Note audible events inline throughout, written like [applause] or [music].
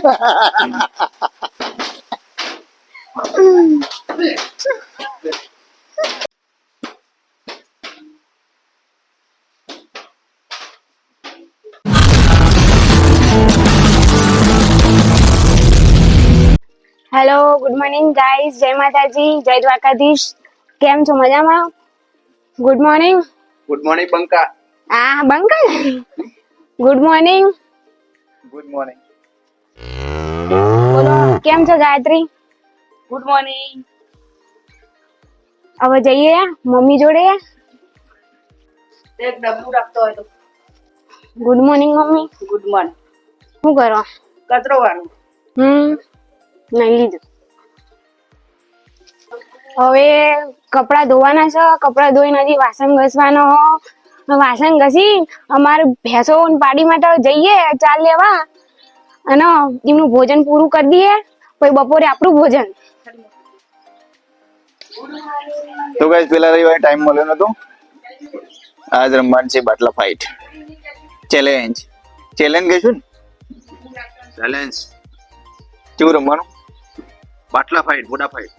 Hello good morning guys જય માતાજી જય દ્વારકાધીશ કેમ છો મજામાં good morning good morning Banka હા Banka good morning good morning કેમ છો ગાયત્રી? ગુડ મોર્નિંગ હવે જઈએ? મમ્મી જોડે? એક ડબ્બુ રાખતો હોય તો. Good morning mummy. Good morning શું કરો? કચરો વાળું. હમ નહીં લીધું. હવે કપડા ધોવાના છે. કપડા ધોઈ નથી વાસણ ઘસવાનો. હો વાસણ ઘસી અમારે ભેંસો પાડી માટે જઈએ ચાલ લેવા. અને એમનું ભોજન પૂરું કરી દઈએ. પછી બપોરે આપણું ભોજન. તો ગાઈસ પેલા રવિવારે ટાઈમ મળ્યો નતો. આજ રમવાનું છે બાટલા ફાઇટ ચેલેન્જ ચેલેન્જ કહીશું ને? ચેલેન્જ કેવું રમવાનું? બાટલા ફાઇટ મોટા ફાઇટ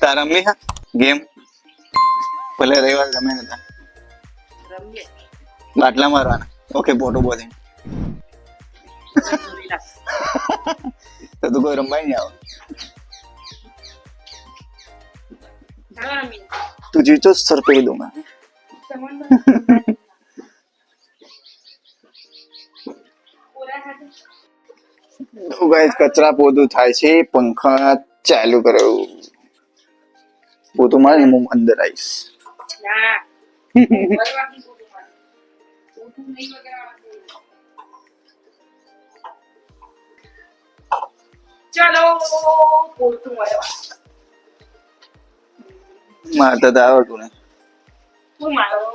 તાર રમી હા? ગેમ પેલા રવિવારે રમે નતા. રમીએ. બાટલા મારવાના ઓકે ફોટો રિલેક્સ તો તું કોઈ રમવાય નહીં આવે તું જીતો સર પે તો ગાઈસ કચરા પોતું થાય છે પંખા ચાલુ કરો પોતું મારે હું અંદર આવીશ ના ચલો પોતું વરવા. મારે તો આવડતું ને હું મારો?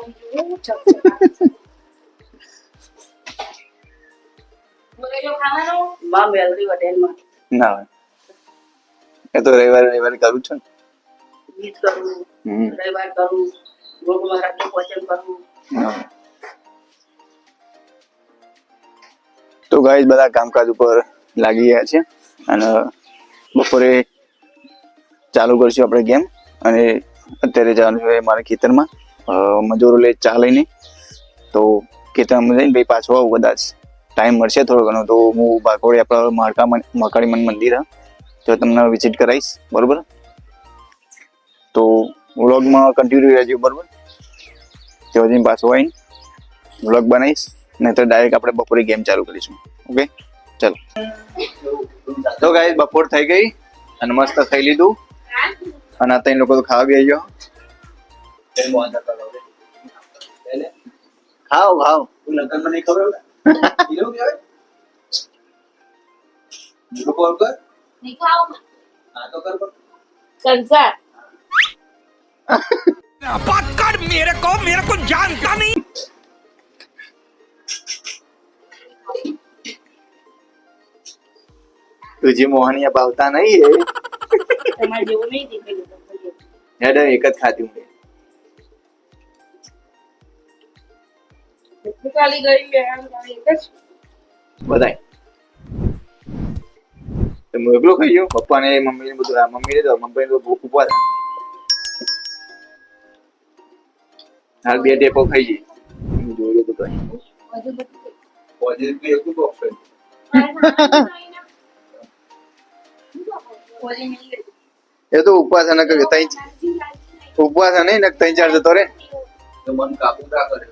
ના એ તો રવિવારે રવિવારે કરું છું કરું. ને હમ. રવિવાર કરું. ભજન કરું. તો ગાઈસ બધા કામકાજ ઉપર લાગી ગયા છે. અને બપોરે ચાલુ કરીશું આપણે ગેમ. અને અત્યારે જવાનું છે મારા ખેતરમાં. મજૂરો લે ચા લઈને. તો ખેતરમાં જઈને ભાઈ પાછો આવું કદાચ ટાઈમ મળશે થોડો ઘણો. તો હું બાકોડી આપણા માળકા મકાળી મન મંદિર તો તમને વિઝિટ કરાવીશ. બરોબર? તો વ્લોગમાં કન્ટિન્યુ રહેજો, બરોબર? ત્યાં જઈને પાછો આવીને વ્લોગ બનાવીશ. નહીં તો ડાયરેક્ટ આપણે બપોરે ગેમ ચાલુ કરીશું. ઓકે ચલો તો ગાઈસ બપોર થઈ ગઈ અને મસ્ત ખાઈ લીધું અને આ ત્રણ લોકો તો ખાવા બી ગયો ખાઓ ખાઓ સંસાર पकड़ मेरे को मेरे को जानता नहीं તુજી મોહની ભાવતા નહીં એ. તમારે જેવું નહીં દેખાય હેડ એક જ ખાધી હું ખાલી ગઈ ગયા એક જ. બધાય. તો હું એકલો ખાઈ ગયો? પપ્પા ને મમ્મી બધું મમ્મી ને તો મમ્મી તો ભૂખ ઉપર હાલ બે ટેપો ખાઈ જઈ હું તો કઈ પોઝિટિવ બોક્સ. એ તો ઉપવાસ અને કે તઈ ઉપવાસ અને ને તઈ ચાર જતો રે તો મન કાબુ ના કરે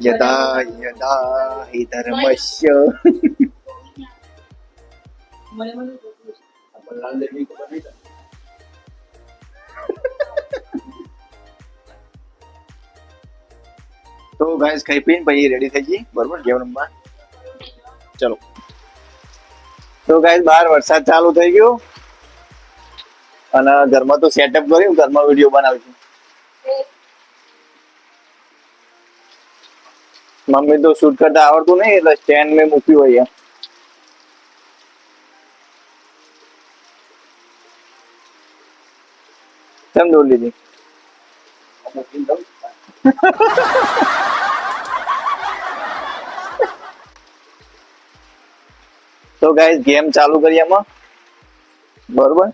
યદા યદા હિ ધર્મસ્ય. મને મને. તો ગાઈસ ખાઈ પીને પછી રેડી થઈ જઈએ બરોબર ગેમ રમવા. ચલો. તો ગાઈઝ બહાર વરસાદ ચાલુ થઈ ગયો. અને ઘરમાં તો સેટઅપ કર્યું ઘરમાં વીડિયો બનાવું છું મમ્મી તો શૂટ કરતા આવડતું નહીં એટલે સ્ટેન્ડ મેં મૂક્યું હોય કેમ દોડ લીધી? [laughs] [laughs] તો ગાઈઝ ગેમ ચાલુ કરીએ એમાં? બરોબર?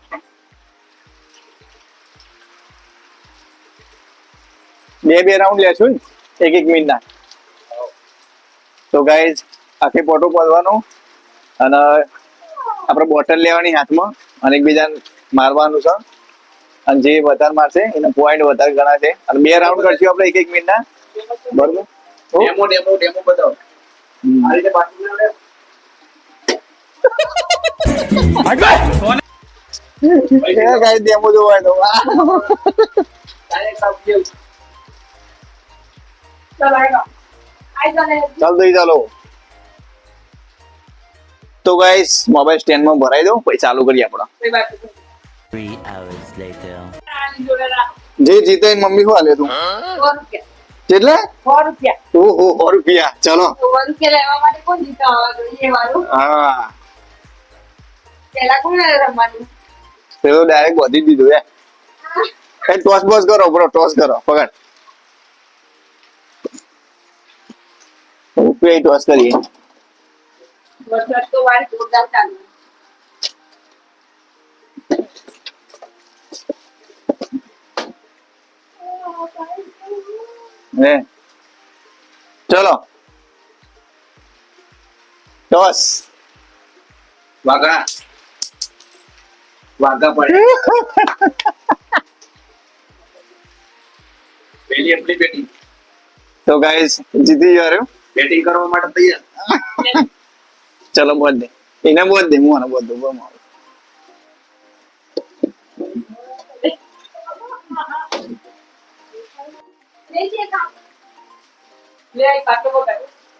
બે બે રાઉન્ડ લેશું એક એક મિનિટના તો ગાઈઝ આખી ફોટો બોલવાનો અને આપણે બોટલ લેવાની હાથમાં અને એકબીજાને મારવાનું છે. અને જે વધારે મારશે એના પોઈન્ટ વધારે ગણા છે. અને બે રાઉન્ડ કરશું આપણે એક એક મિનિટના બરોબર? ડેમો ડેમો ડેમો બતાવો. આ રીતે બાકી ડેમો જોવાય તો ચાલ દઈ ચાલો ગાઈસ મોબાઈલ સ્ટેન્ડમાં ભરાઈ દો પછી ચાલુ કરીએ આપણે. જે જીતે એની મમ્મી શું હાલે તું? કેટલા સો રૂપિયા. ઓહો સો રૂપિયા. ચલો. રૂપિયા લેવા માટે કોણ જીતા હા. પેલા કોણ રમવાનું તે તો ડાયરેક્ટ વધી જ દીધું એ એ ટોસ બોસ કરો બ્રો ટોસ કરો પકડ રૂપિયા ટોસ કરીએ વરસાદ તો વાર જોરદાર ચાલુ હે ચલો ટોસ વાઘા વાઘા પડે. [laughs] પેલી એમની બેટિંગ તો ગાઈસ જીતી ગયો રહ્યો બેટિંગ કરવા માટે તૈયાર. [laughs] ચલો બોલ દે. એને બોલ દે હું આને બોલ દઉં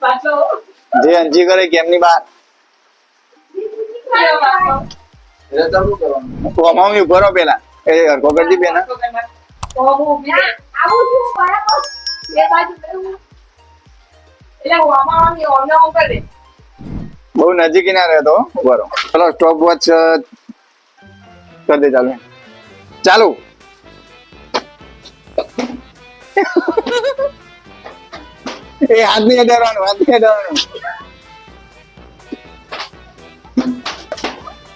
પાટલો જે અંજી કરે કેમની બાર પેલા એ હરકો કરજી બેન દે. બહુ નજીક ના રહેતો ઊભો રહો. ચલો સ્ટોપ વોચ કરી દે ચાલુ. ચાલુ. [laughs] એ હાથ નહીં અડાડવાનું હાથ નહીં અડાડવાનું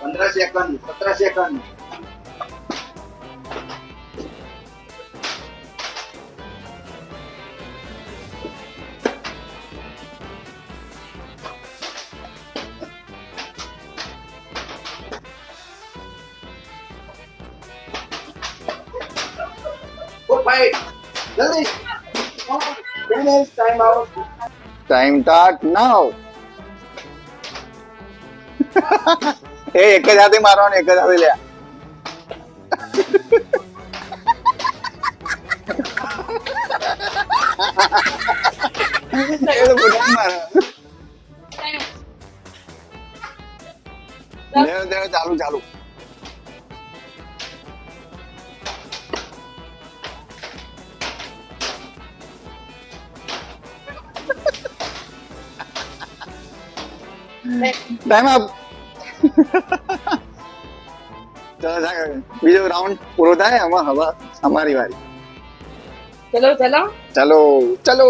પંદર સેકન્ડ સત્તર સેકન્ડ Good fight. જલ્દી finish time out time start now એ એક જ હાથે મારવાનું એક જ હાથે લ્યા [laughs] એ તો મારે. ચાલુ ચાલુ. ટાઈમ આપ બીજો રાઉન્ડ પૂરો થાય આમાં હવે અમારી વારી. ચલો ચલો. ચલો ચલો.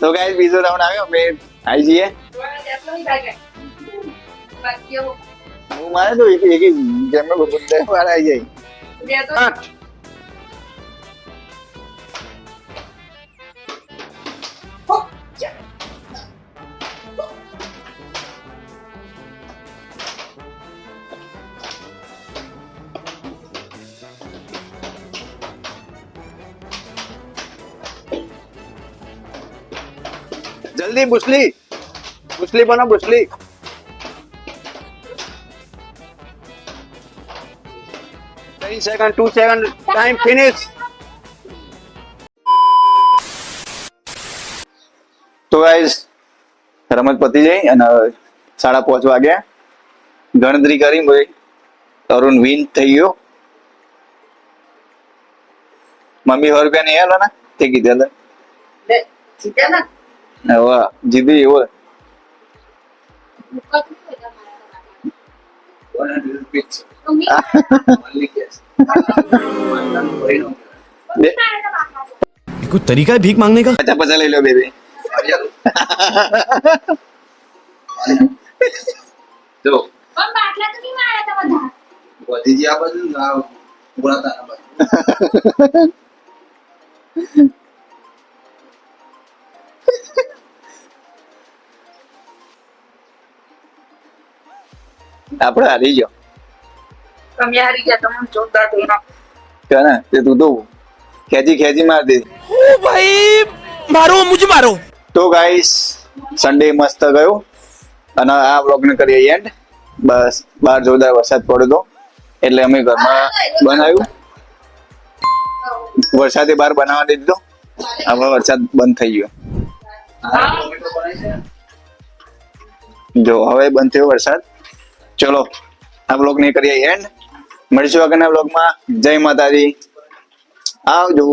તો ગાઈસ બીજો રાઉન્ડ આવ્યો અમે આવી જઈએ. હું મારે તો એક નો બધે આવી જાય આઠ. જલ્દી બુસલી બુસલી બનો બુસલી three second two second time finish તો ગાઈઝ રમત પતી જઈ અને સાડા પાંચ વાગ્યા. ગણતરી કરી ભાઈ. અરુણ વિન થઈ ગયો. મમ્મી સો રૂપિયા નહીં આલો ને? તે કીધું હતા લે જીત્યા ને? હવે જીતી એવો One hundred rupees. Mummy Only cash. બે ये कोई तरीका है भीख मांगने का પચાસ પચાસ લઈ લો બેબી જો પણ બાટલા તો નહીં માર્યા હતા બધા ભતીજી આ બાજુ ને આ પુરાતાના બાજુ આપણે હારી ગયો. તમે હારી ગયા તમે જોરદાર થઈ ના તે તું તો ખેંચી ખેંચી માર દે. ઓ ભાઈ મારો મુજ મારો. તો ગાઈસ સન્ડે મસ્ત ગયો. અને આ વ્લોગ ને કરીએ એન્ડ બસ બહાર જોરદાર વરસાદ પડ્યો એટલે અમે ઘરમાં બનાવ્યું. વરસાદે બહાર બનાવવા દીધો. હવે વરસાદ બંધ થઈ ગયો. જો હવે બંધ થયો વરસાદ. ચલો આ બ્લોગ ને કરીએ એન્ડ મળીશું આગળના બ્લોગમાં જય માતાજી. આવજો.